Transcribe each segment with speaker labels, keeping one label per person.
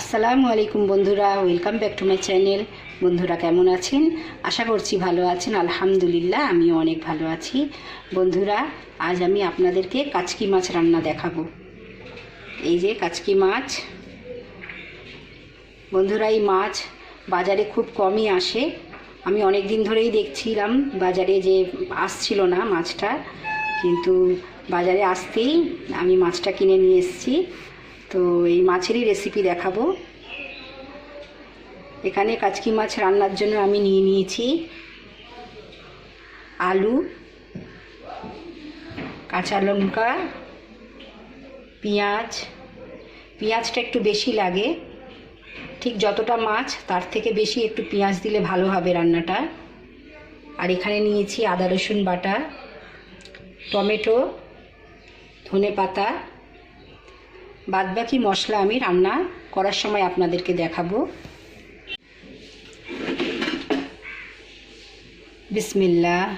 Speaker 1: আসসালামু আলাইকুম বন্ধুরা welcome back to my channel বন্ধুরা কেমন আছেন? আশা করছি ভালো আছেন, আলহামদুলিল্লাহ, আমিও অনেক ভালো আছি। বন্ধুরা, আজ আমি আপনাদেরকে কাচকি মাছ রান্না দেখাবো। এই যে কাচকি মাছ। বন্ধুরা, এই মাছ বাজারে খুব কমই আসে। আমি অনেক দিন ধরেই দেখছিলাম, বাজারে যে আসছিল না মাছটা, কিন্তু বাজারে আসতেই আমি মাছটা কিনে নিয়ে এসেছি। তো এই মাছেরই রেসিপি দেখাবো। এখানে কাচকি মাছ রান্নার জন্য আমি নিয়ে নিয়েছি। আলু, কাঁচা লঙ্কা, পেঁয়াজ। পেঁয়াজটা একটু বেশি লাগে। ঠিক যতটা মাছ, তার থেকে বেশি একটু পেঁয়াজ দিলে ভালো হবে রান্নাটা। আর এখানে নিয়েছি আদা রসুন বাটা, টমেটো ধনে পাতা বাদবাকি মশলা আমি রান্না করার সময় আপনাদেরকে দেখাবো। বিসমিল্লা।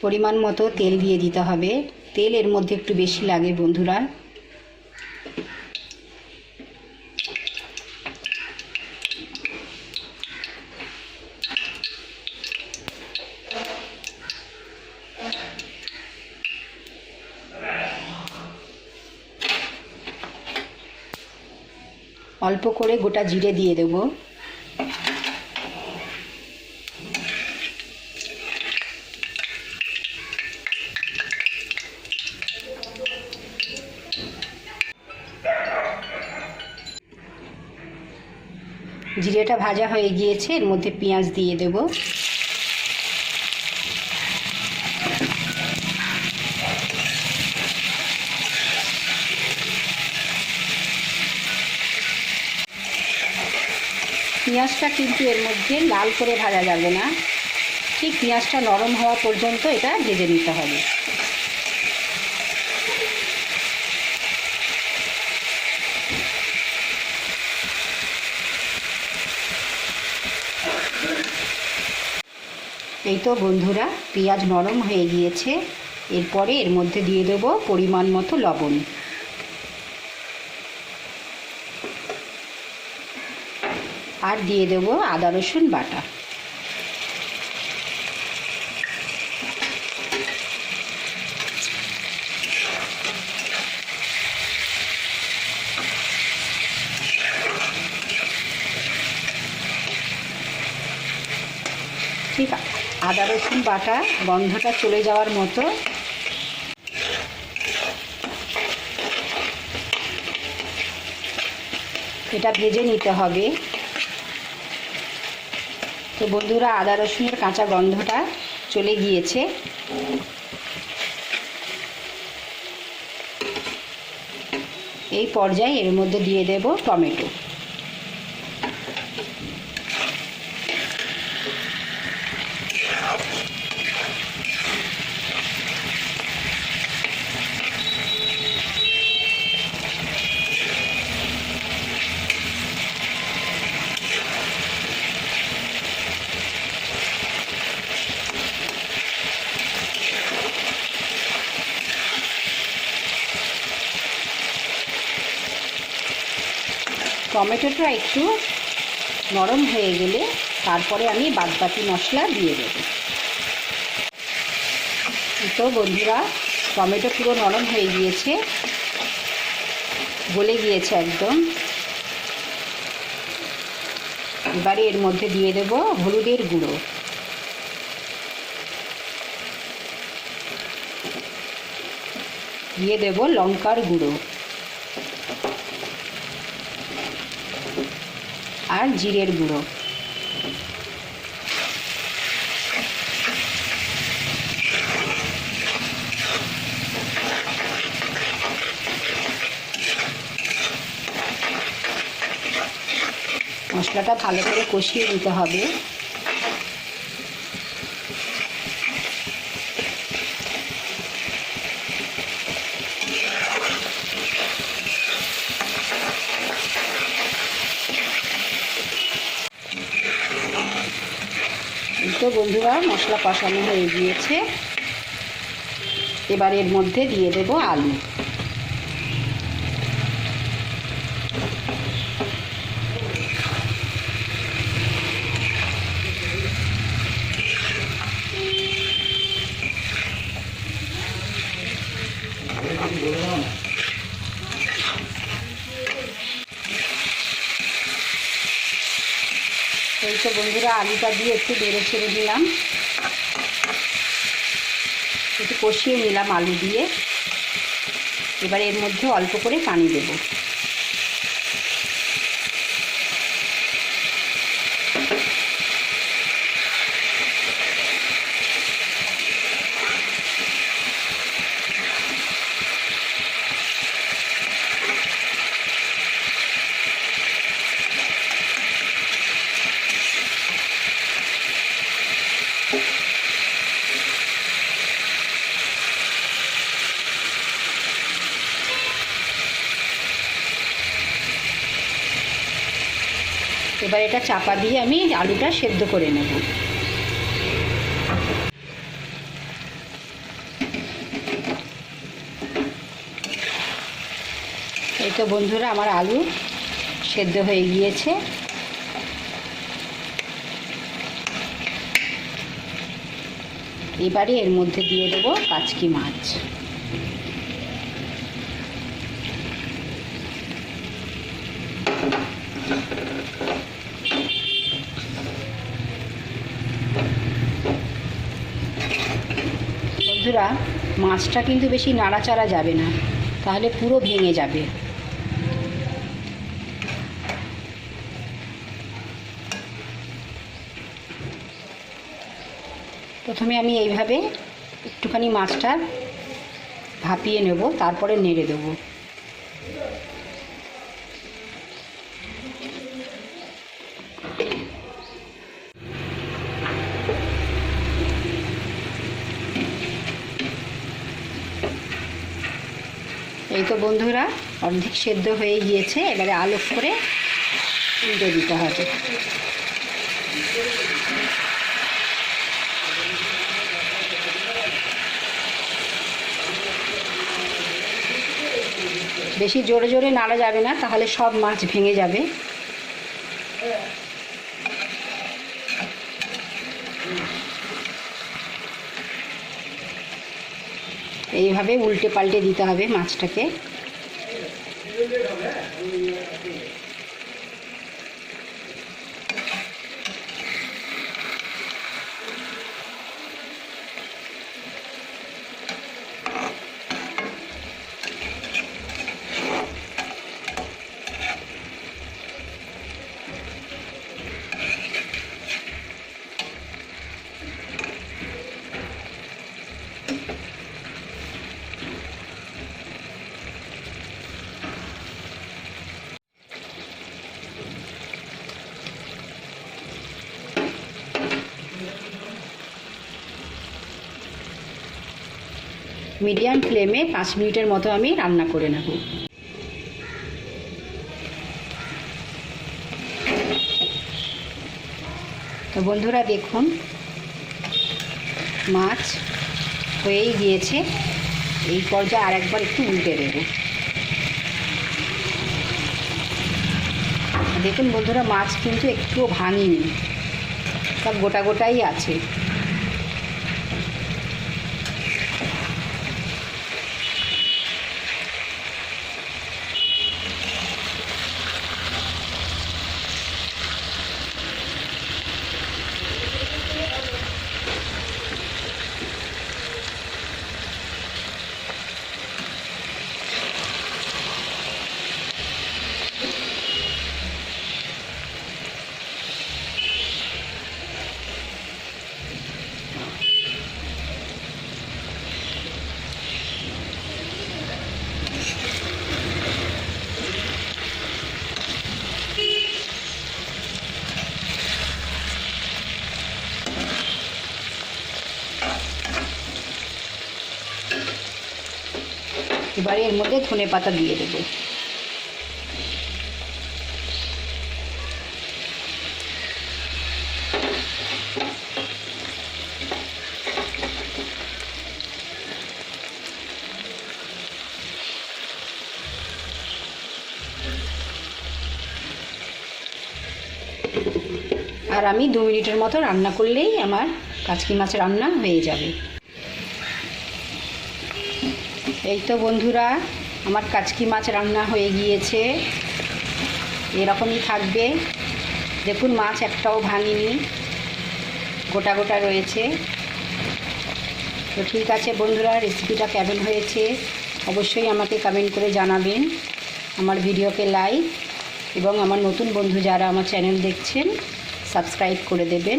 Speaker 1: পরিমাণ মতো তেল দিয়ে দিতে হবে। তেল এর মধ্যে একটু বেশি লাগে বন্ধুরা। অল্প করে গোটা জিরে দিয়ে দেব। জিরেটা ভাজা হয়ে গিয়েছে, এর মধ্যে পেঁয়াজ দিয়ে দেব। পেঁয়াজটা কিন্তু এর মধ্যে লাল করে ভাজা যাবে না। ঠিক পেঁয়াজটা নরম হওয়া পর্যন্ত এটা ভেজে নিতে হবে। এই তো বন্ধুরা, পেঁয়াজ নরম হয়ে গিয়েছে। এরপরে এর মধ্যে দিয়ে দেব পরিমাণ মতো লবণ। আর দিয়ে দেবো আদা, রসুন, বাটা। ঠিক আদা, রসুন, বাটা গন্ধটা চলে যাওয়ার মতো। এটা ভেজে নিতে হবে। তো বন্ধুরা আদা রসুনের কাঁচা গন্ধটা চলে গিয়েছে। এই পর্যায়ে এর মধ্যে দিয়ে দেব টমেটো। টমেটোটা একটু নরম হয়ে গেলে তারপরে আমি বাদবাকি মশলা দিয়ে দেব। তো বন্ধুরা, টমেটো পুরো নরম হয়ে গিয়েছে, গলে গিয়েছে একদম। এবারে এর মধ্যে দিয়ে দেব হলুদের গুঁড়ো। দিয়ে দেব লঙ্কার গুঁড়ো। আর জিরের গুঁড়ো। মশলাটা ভালো করে কষিয়ে দিতে হবে। তো বন্ধুরা মশলা কষানো হয়ে গিয়েছে। এবার এর মধ্যে দিয়ে দেব আলু। তো বন্ধুরা, আলুটা দিয়ে একটু বেড়ে ছেড়ে দিলাম। একটু কষিয়ে নিলাম আলু দিয়ে। এবার এর মধ্যে অল্প করে পানি দেব। এবার এটা চাপা দিয়ে আমি আলুটা সেদ্ধ করে নেব। এই তো বন্ধুরা, আমার আলু সেদ্ধ হয়ে গিয়েছে। এবারে এর মধ্যে দিয়ে দেবো কাচকি মাছ। বন্ধুরা, মাছটা কিন্তু বেশি নাড়াচাড়া যাবে না, তাহলে পুরো ভেঙে যাবে। প্রথমে আমি এইভাবে একটুখানি মাছটা ভাপিয়ে নেব, তারপরে নেড়ে দেবো। এই তো বন্ধুরা, অর্ধেক সেদ্ধ হয়ে গিয়েছে, এবারে আলোক করে উল্টে দিতে হবে। বেশি জোরে জোরে নাড়া যাবে না, তাহলে সব মাছ ভেঙে যাবে। এইভাবে উল্টে পাল্টে দিতে হবে মাছটাকে। মিডিয়াম ফ্লেমে পাঁচ মিনিটের মতো আমি রান্না করে নেব। তো বন্ধুরা দেখুন, মাছ হয়েই গিয়েছে। এই পর্যায়ে আরেকবার একটু উল্টে দেবো। দেখুন বন্ধুরা, মাছ কিন্তু একটুও ভাঙিনি। সব গোটা গোটাই আছে। এবারে এর মধ্যে ধনে পাতা দিয়ে দেবো। আর আমি দু মিনিটের মতো রান্না করলেই আমার কাচকি মাছ রান্না হয়ে যাবে। এই তো বন্ধুরা, আমার কাচকি মাছ রান্না হয়ে গিয়েছে। এরকমই থাকবে। দেখুন, মাছ একটাও ভাঙিনি। গোটা গোটা রয়েছে। তো ঠিক আছে বন্ধুরা রেসিপিটা কেমন হয়েছে অবশ্যই আমাকে কমেন্ট করে জানাবেন। আমার ভিডিওকে লাইক এবং আমার নতুন বন্ধু যারা আমার চ্যানেল দেখছেন সাবস্ক্রাইব করে দেবেন।